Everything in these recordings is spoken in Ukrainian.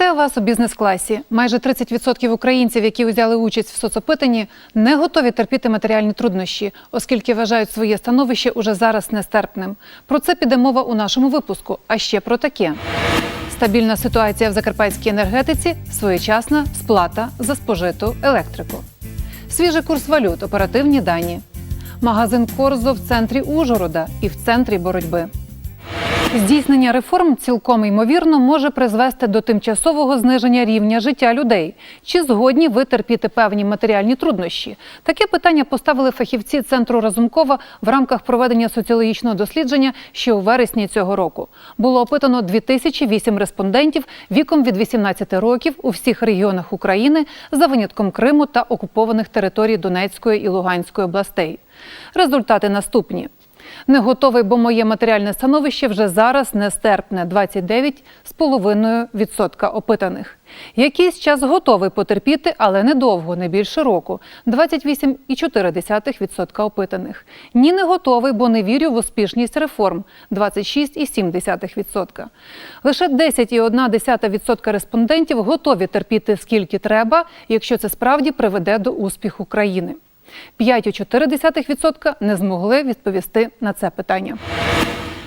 Вітаю вас у бізнес-класі. Майже 30% українців, які узяли участь в соцопитанні, не готові терпіти матеріальні труднощі, оскільки вважають своє становище уже зараз нестерпним. Про це піде мова у нашому випуску. А ще про таке: стабільна ситуація в закарпатській енергетиці, своєчасна сплата за спожиту електрику, свіжий курс валют, оперативні дані, магазин Корзо в центрі Ужгорода і в центрі боротьби. Здійснення реформ цілком ймовірно може призвести до тимчасового зниження рівня життя людей. Чи згодні ви терпіти певні матеріальні труднощі? Таке питання поставили фахівці центру Разумкова в рамках проведення соціологічного дослідження ще у вересні цього року. Було опитано 2008 респондентів віком від 18 років у всіх регіонах України за винятком Криму та окупованих територій Донецької і Луганської областей. Результати наступні. Не готовий, бо моє матеріальне становище вже зараз нестерпне 29,5% опитаних. Якийсь час готовий потерпіти, але недовго, не більше року 28,4% опитаних. Ні, не готовий, бо не вірю в успішність реформ 26,7%. Лише 10,1% респондентів готові терпіти скільки треба, якщо це справді приведе до успіху країни. 5,4% не змогли відповісти на це питання.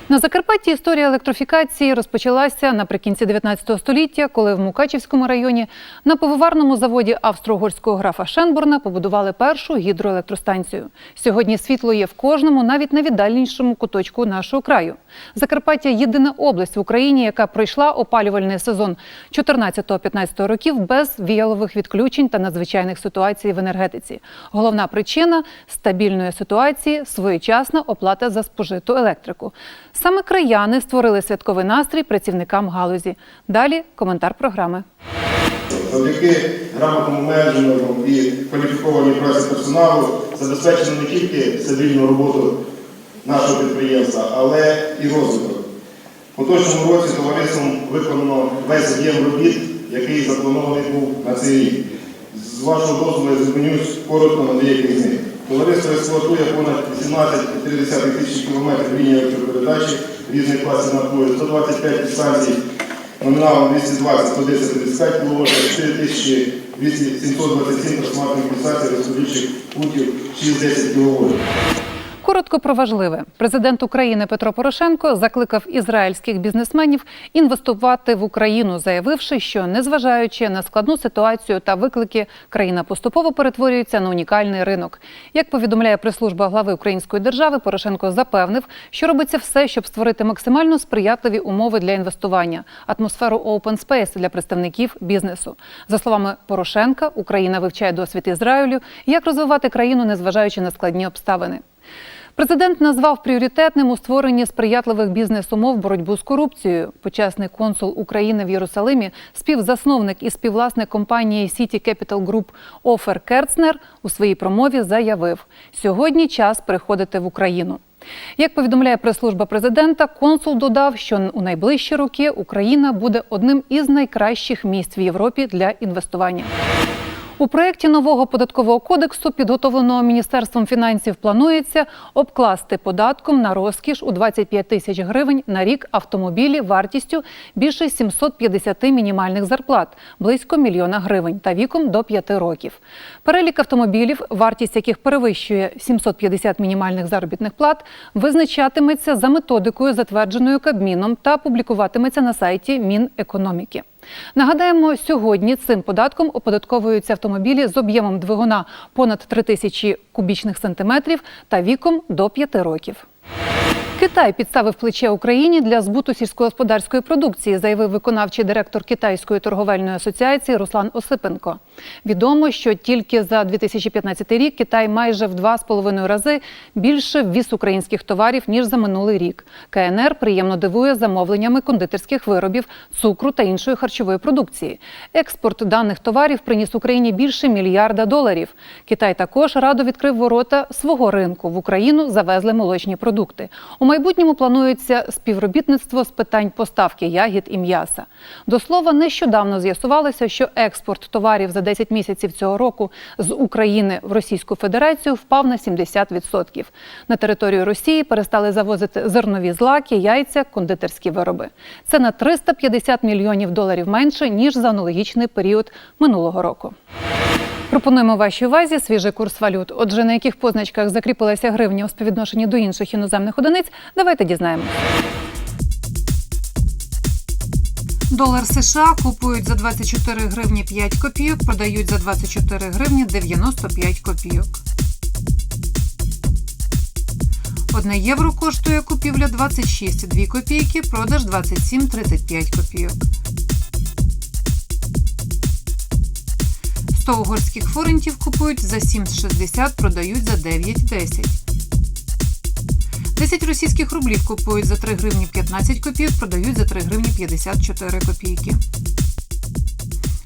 На Закарпатті історія електрифікації розпочалася наприкінці 19 століття, коли в Мукачівському районі на пивоварному заводі австро-угорського графа Шенборна побудували першу гідроелектростанцію. Сьогодні світло є в кожному, навіть найвіддальнішому куточку нашого краю. Закарпаття єдина область в Україні, яка пройшла опалювальний сезон 14-15 років без віялових відключень та надзвичайних ситуацій в енергетиці. Головна причина стабільної ситуації своєчасна оплата за спожиту електрику. Саме краяни створили святковий настрій працівникам галузі. Далі коментар програми. Завдяки грамотному менеджменту і кваліфікованій праці персоналу забезпечено не тільки стабільну роботу нашого підприємства, але і розвиток. У поточному році товариством виконано весь об'єм робіт, який запланований був на цей рік. З вашого дозволу я зупинюсь коротко на деяких з них. Товариство експлуатує понад 18,3 тисячі кілометрів лінії електропередачі різних класів напою, 125 підстанцій номіналом 220, 110, 35 кВт, 4727 трансформаторних підстанцій розподільчих пунктів 6-10 кВт. Коротко про важливе. Президент України Петро Порошенко закликав ізраїльських бізнесменів інвестувати в Україну, заявивши, що незважаючи на складну ситуацію та виклики, країна поступово перетворюється на унікальний ринок. Як повідомляє прес-служба глави Української держави, Порошенко запевнив, що робиться все, щоб створити максимально сприятливі умови для інвестування, атмосферу open space для представників бізнесу. За словами Порошенка, Україна вивчає досвід Ізраїлю, як розвивати країну, незважаючи на складні обставини. Президент назвав пріоритетним у створенні сприятливих бізнес-умов боротьбу з корупцією. Почесний консул України в Єрусалимі, співзасновник і співвласник компанії City Capital Group Офер Керцнер у своїй промові заявив: сьогодні час приходити в Україну. Як повідомляє прес-служба президента, консул додав, що у найближчі роки Україна буде одним із найкращих місць в Європі для інвестування. У проєкті нового податкового кодексу, підготовленого міністерством фінансів, планується обкласти податком на розкіш у 25 тисяч гривень на рік автомобілі вартістю більше 750 мінімальних зарплат, близько мільйона гривень та віком до 5 років. Перелік автомобілів, вартість яких перевищує 750 мінімальних заробітних плат, визначатиметься за методикою, затвердженою Кабміном, та публікуватиметься на сайті Мінекономіки. Нагадаємо, сьогодні цим податком оподатковуються автомобілі з об'ємом двигуна понад 3 тисячі кубічних сантиметрів та віком до 5 років. Китай підставив плече Україні для збуту сільськогосподарської продукції, заявив виконавчий директор Китайської торговельної асоціації Руслан Осипенко. Відомо, що тільки за 2015 рік Китай майже в два з половиною рази більше ввіз українських товарів ніж за минулий рік. КНР приємно дивує замовленнями кондитерських виробів, цукру та іншої харчової продукції. Експорт даних товарів приніс Україні більше мільярда доларів. Китай також радо відкрив ворота свого ринку. В Україну завезли молочні продукти. У майбутньому планується співробітництво з питань поставки ягід і м'яса. До слова, нещодавно з'ясувалося, що експорт товарів за 10 місяців цього року з України в Російську Федерацію впав на 70%. На територію Росії перестали завозити зернові злаки, яйця, кондитерські вироби. Це на 350 мільйонів доларів менше ніж за аналогічний період минулого року. Пропонуємо вашій увазі свіжий курс валют. Отже, на яких позначках закріпилася гривня у співвідношенні до інших іноземних одиниць, давайте дізнаємося. Долар США купують за 24 гривні 5 копійок, продають за 24 гривні 95 копійок. Одне євро коштує купівля 26,2 копійки, продаж 27,35 копійок. 100 угорських форентів купують за 7,60, продають за 9,10. 10 російських рублів купують за 3 гривні 15 копійок, продають за 3 гривні 54 копійки.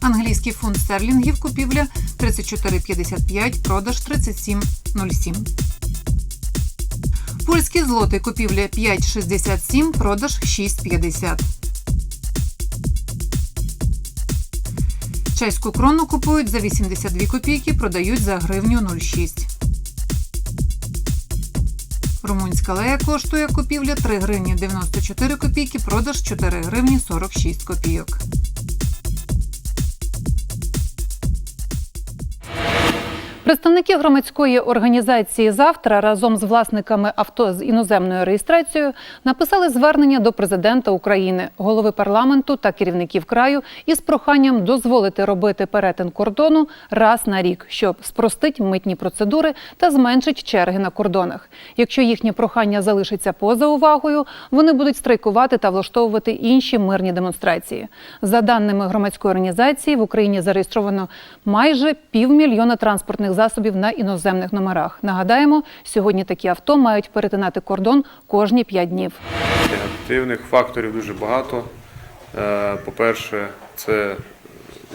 Англійський фунт стерлінгів купівля 34,55, продаж 37,07. Польський злотий купівля 5,67, продаж 6,50. Чеську крону купують за 82 копійки, продають за гривню 0,6. Румунська лея коштує купівля 3 гривні 94 копійки, продаж 4 гривні 46 копійок. Представники громадської організації завтра разом з власниками авто з іноземною реєстрацією написали звернення до президента України, голови парламенту та керівників краю із проханням дозволити робити перетин кордону раз на рік, щоб спростить митні процедури та зменшить черги на кордонах. Якщо їхнє прохання залишиться поза увагою, вони будуть страйкувати та влаштовувати інші мирні демонстрації. За даними громадської організації, в Україні зареєстровано майже півмільйона транспортних засобів на іноземних номерах. Нагадаємо, сьогодні такі авто мають перетинати кордон кожні п'ять днів. Негативних факторів дуже багато. Е, По-перше, це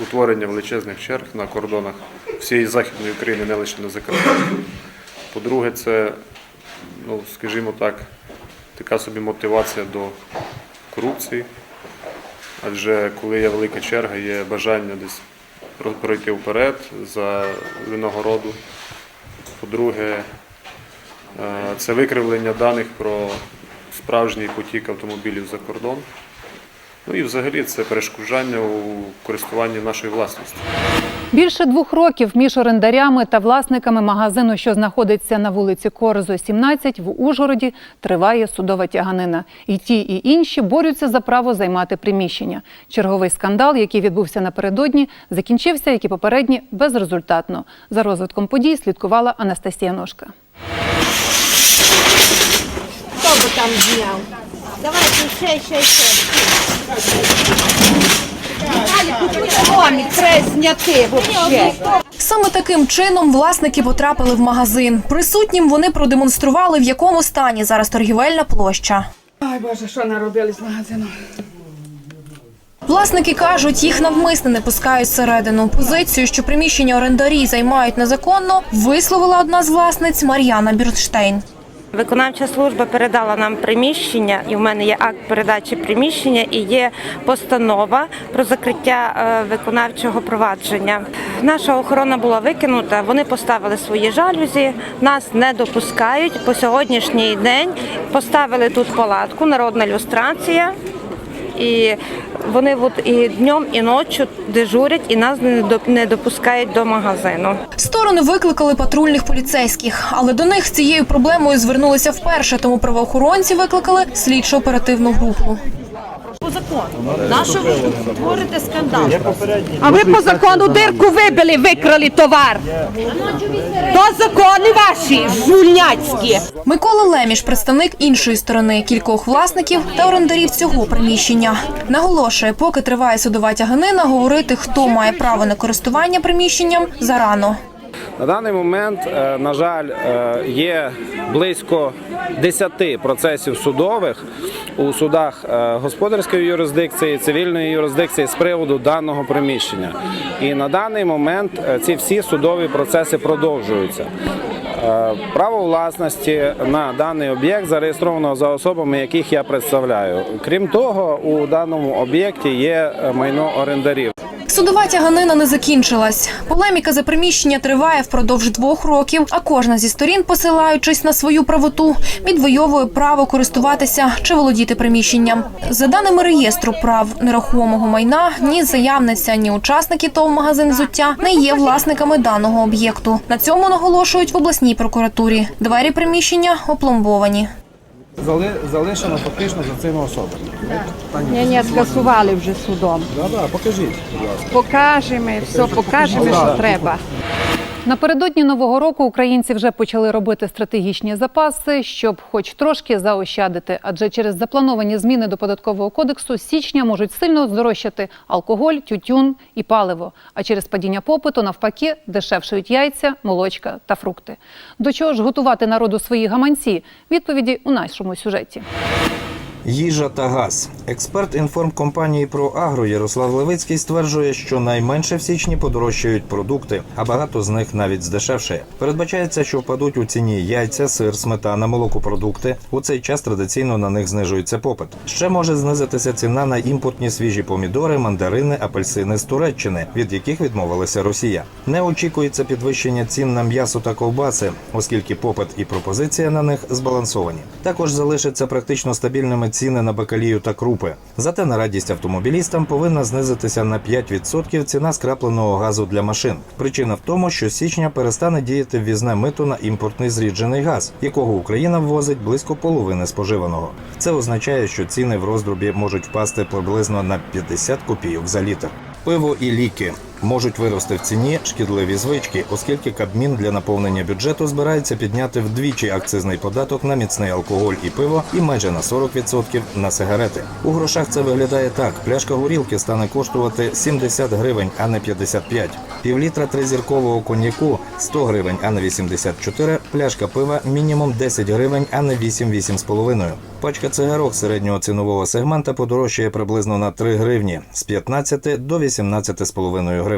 утворення величезних черг на кордонах всієї Західної України, не лише на Закарпатті. По-друге, це, ну, скажімо так, така собі мотивація до корупції. Адже коли є велика черга, є бажання десь пройти вперед за винагороду. По-друге, Е, Це викривлення даних про справжній потік автомобілів за кордон. Ну і взагалі це перешкоджання у користуванні нашої власності. Більше двох років між орендарями та власниками магазину, що знаходиться на вулиці Корзо, 17, в Ужгороді, триває судова тяганина. І ті, і інші борються за право займати приміщення. Черговий скандал, який відбувся напередодні, закінчився, як і попередні, безрезультатно. За розвитком подій слідкувала Анастасія Ножка. Хто би там зняв? Давайте ще, ще, ще. Зняти взагалі. Саме таким чином власники потрапили в магазин. Присутнім вони продемонстрували, в якому стані зараз торгівельна площа. Ой, Боже, що наробили з магазину? Власники кажуть, їх навмисне не пускають всередину. Позицію, що приміщення орендарі займають незаконно, висловила одна з власниць Мар'яна Бірштейн. Виконавча служба передала нам приміщення, і в мене є акт передачі приміщення і є постанова про закриття е, виконавчого провадження. Наша охорона була викинута. Вони поставили свої жалюзі, нас не допускають по сьогоднішній день. Поставили тут палатку, народна люстрація. І вони от і днем, і ночі дежурять, і нас не доп- не допускають до магазину. Сторони викликали патрульних поліцейських, але до них з цією проблемою звернулися вперше, тому правоохоронці викликали слідчо-оперативну групу. Нащо ви творите скандал? А ви по закону дирку вибили, викрали товар. То закони ваші, жульняцькі. Микола Леміш, представник іншої сторони, кількох власників та орендарів цього приміщення. Наголошує, поки триває судова тяганина, говорити, хто має право на користування приміщенням, зарано. На даний момент, е, на жаль, е, є близько 10 процесів судових у судах е, господарської юрисдикції, цивільної юрисдикції з приводу даного приміщення. І на даний момент ці всі судові процеси продовжуються. Право власності на даний об'єкт зареєстровано за особами, яких я представляю. Крім того, у даному об'єкті є майно орендарів. Судова тяганина не закінчилась. Полеміка за приміщення триває впродовж двох років, а кожна зі сторін, посилаючись на свою правоту, відвоює право користуватися чи володіти приміщенням. За даними реєстру прав нерухомого майна, ні заявниця, ні учасники ТОВ магазин взуття не є власниками даного об'єкту. На цьому наголошують в обласній прокуратурі. Двері приміщення опломбовані. Залишено фактично за цими особами. Ні, ні, скасували вже судом. Да, да, покажіть. Покажемо, все покажемо, що треба. Напередодні нового року українці вже почали робити стратегічні запаси, щоб хоч трошки заощадити. Адже через заплановані зміни до податкового кодексу січня можуть сильно здорожчати алкоголь, тютюн і паливо. А через падіння попиту, навпаки, дешевшують яйця, молочка та фрукти. До чого ж готувати народу свої гаманці? Відповіді у нашому сюжеті. Їжа та газ. Експерт інформкомпанії про агро Ярослав Левицький стверджує, що найменше в січні подорожчають продукти, а багато з них навіть здешевшає. Передбачається, що впадуть у ціні яйця, сир, сметана, молокопродукти. У цей час традиційно на них знижується попит. Ще може знизитися ціна на імпортні свіжі помідори, мандарини, апельсини з Туреччини, від яких відмовилася Росія. Не очікується підвищення цін на м'ясо та ковбаси, оскільки попит і пропозиція на них збалансовані. Також залишаться практично стабільними ціни на бакалію та крупи. Зате на радість автомобілістам повинна знизитися на 5% ціна скрапленого газу для машин. Причина в тому, що січня перестане діяти ввізне мито на імпортний зріджений газ, якого Україна ввозить близько половини споживаного. Це означає, що ціни в роздрубі можуть впасти приблизно на 50 копійок за літр. Пиво і ліки можуть вирости в ціні шкідливі звички, оскільки Кабмін для наповнення бюджету збирається підняти вдвічі акцизний податок на міцний алкоголь і пиво і майже на 40% на сигарети. У грошах це виглядає так: пляшка горілки стане коштувати 70 гривень, а не 55. Півлітра тризіркового коньяку 100 гривень, а не 84. Пляшка пива мінімум 10 гривень, а не 8-8,5. Пачка цигарок середнього цінового сегмента подорожчає приблизно на 3 гривні з 15 до 18,5 гривень.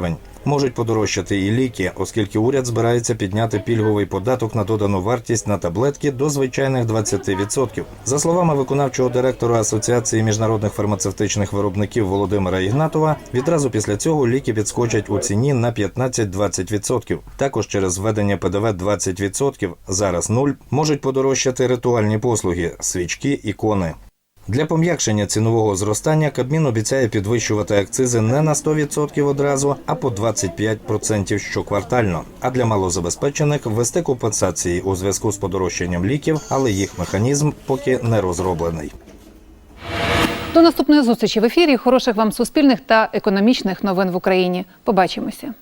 Можуть подорожчати і ліки, оскільки уряд збирається підняти пільговий податок на додану вартість на таблетки до звичайних 20%. За словами виконавчого директора Асоціації міжнародних фармацевтичних виробників Володимира Ігнатова, відразу після цього ліки підскочать у ціні на 15-20%. Також через введення ПДВ 20%, зараз 0, можуть подорожчати ритуальні послуги, свічки, ікони. Для пом'якшення цінового зростання Кабмін обіцяє підвищувати акцизи не на 100% одразу, а по 25% щоквартально. А для малозабезпечених ввести компенсації у зв'язку з подорожчанням ліків, але їх механізм поки не розроблений. До наступної зустрічі в ефірі. Хороших вам суспільних та економічних новин в Україні. Побачимося.